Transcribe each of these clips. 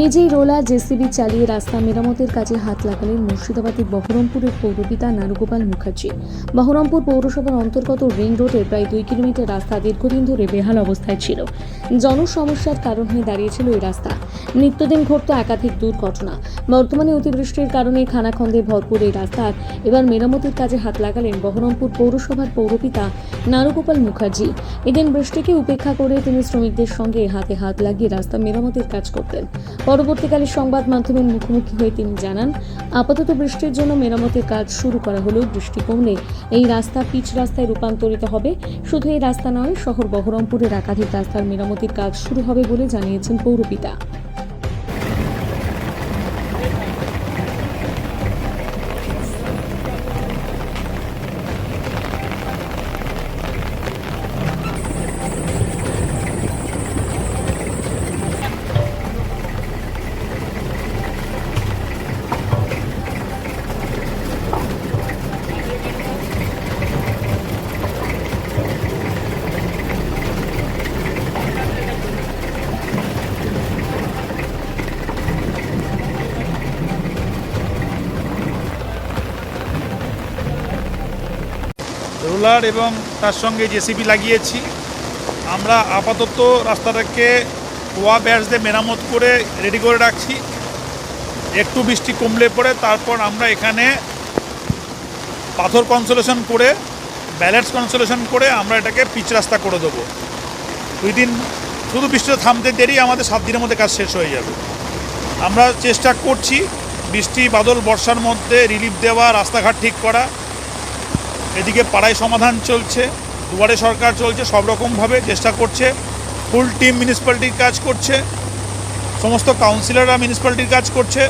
নিজেই রোলা জেসিবি চালিয়ে রাস্তা মেরামতের কাজে হাত লাগালেন মুর্শিদাবাদের বহরমপুরের পৌরপিতা নারুগোপাল মুখার্জি। বহরমপুর পৌরসভার অন্তর্গত রিং রোডের প্রায় দুই কিলোমিটার রাস্তা দীর্ঘদিন ধরে বেহাল অবস্থায় ছিল। জনসমস্যার কারণ হয়ে দাঁড়িয়েছিল এই রাস্তা। নিত্যদিন ঘটত একাধিক দুর্ঘটনা। বর্তমানে অতিবৃষ্টির কারণে খানাখন্দে ভরপুর এই রাস্তার এবার মেরামতের কাজে হাত লাগালেন বহরমপুর পৌরসভার পৌরপিতা নারুগোপাল মুখার্জি। এদিন বৃষ্টিকে উপেক্ষা করে তিনি শ্রমিকদের সঙ্গে হাতে হাত লাগিয়ে রাস্তা মেরামতের কাজ করতেন। পরবর্তীকালে সংবাদ মাধ্যমের মুখোমুখি হয়ে তিনি জানান, আপাতত বৃষ্টির জন্য মেরামতের কাজ শুরু করা হলেও বৃষ্টি কমলে এই রাস্তা পিচ রাস্তায় রূপান্তরিত হবে। শুধু এই রাস্তা নয়, শহর বহরমপুরের একাধিক রাস্তার মেরামতির কাজ শুরু হবে বলে জানিয়েছেন পৌরপিতা। রোলার এবং তার সঙ্গে জেসিবি লাগিয়েছি। আমরা আপাতত রাস্তাটাকে ওয়া ব্যাস দিয়ে মেরামত করে রেডি করে রাখছি। একটু বৃষ্টি কমলে পরে তারপর আমরা এখানে পাথর কনসোলেশন করে, ব্যালেন্স কনসোলেশন করে আমরা এটাকে পিচ রাস্তা করে দেবো। দুই দিন শুধু বৃষ্টিটা থামতে দেরি, আমাদের সাত দিনের মধ্যে কাজ শেষ হয়ে যাবে। আমরা চেষ্টা করছি বৃষ্টি, বাদল, বর্ষার মধ্যে রিলিফ দেওয়া, রাস্তাঘাট ঠিক করা। এদিকে পাড়ায় সমাধান চলছে, দুয়ারে সরকার চলছে, সব রকমভাবে চেষ্টা করছে, ফুল টিম মিউনিসিপ্যালিটির কাজ করছে, সমস্ত কাউন্সিলররা মিউনিসিপ্যালিটির কাজ করছে।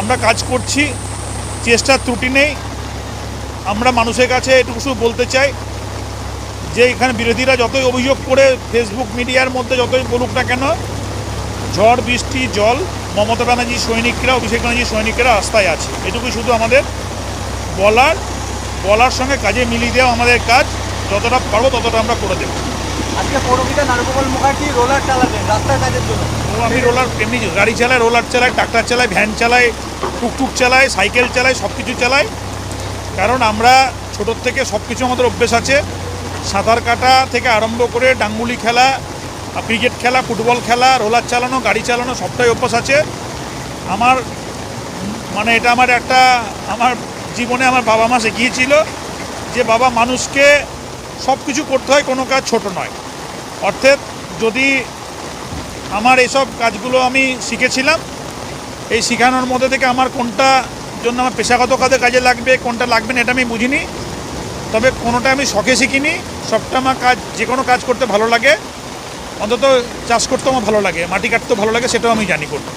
আমরা কাজ করছি চেষ্টার ত্রুটি নেই। আমরা মানুষের কাছে এটুকু বলতে চাই যে এখানে বিরোধীরা যতই অভিযোগ করে ফেসবুক মিডিয়ার মধ্যে যতই বলুক না কেন, ঝড়, বৃষ্টি, জল, মমতা ব্যানার্জি সৈনিকরা, অভিষেক ব্যানার্জি সৈনিকেরা রাস্তায় আছে। এটুকুই শুধু আমাদের বলার বলার সঙ্গে কাজে মিলিয়ে দেওয়া আমাদের কাজ যতটা পারব ততটা আমরা করে দেবো। আজকে পৌরপিতা নারগোপাল মুখার্জি রোলার চালাবেন রাস্তার কাজের জন্য। ও আমি রোলার এমনি গাড়ি চালাই রোলার চালাই ট্রাক্টর চালাই ভ্যান চালাই টুকটুক চালাই সাইকেল চালাই সব কিছু চালাই। কারণ আমরা ছোটোর থেকে সব কিছু আমাদের অভ্যেস আছে। সাঁতার কাটা থেকে আরম্ভ করে ডাঙ্গুলি খেলা ক্রিকেট খেলা ফুটবল খেলা রোলার চালানো গাড়ি চালানো সবটাই অভ্যাস আছে। আমার মানে এটা আমার একটা আমার জীবনে আমার বাবা মা শিখিয়েছিল যে বাবা মানুষকে সব কিছু করতে হয়, কোনো কাজ ছোট নয়। অর্থাৎ যদি আমার এইসব কাজগুলো আমি শিখেছিলাম, এই শেখানোর মধ্যে থেকে আমার কোনটা জন্য আমার পেশাগত কাজে কাজে লাগবে, কোনটা লাগবে না, এটা আমি বুঝিনি। তবে কোনোটা আমি শখে শিখিনি, সবটা আমার কাজ, যে কোনো কাজ করতে ভালো লাগে, অন্তত চাষ করতেও আমার ভালো লাগে, মাটি কাটতেও ভালো লাগে, সেটাও আমি জানি করতে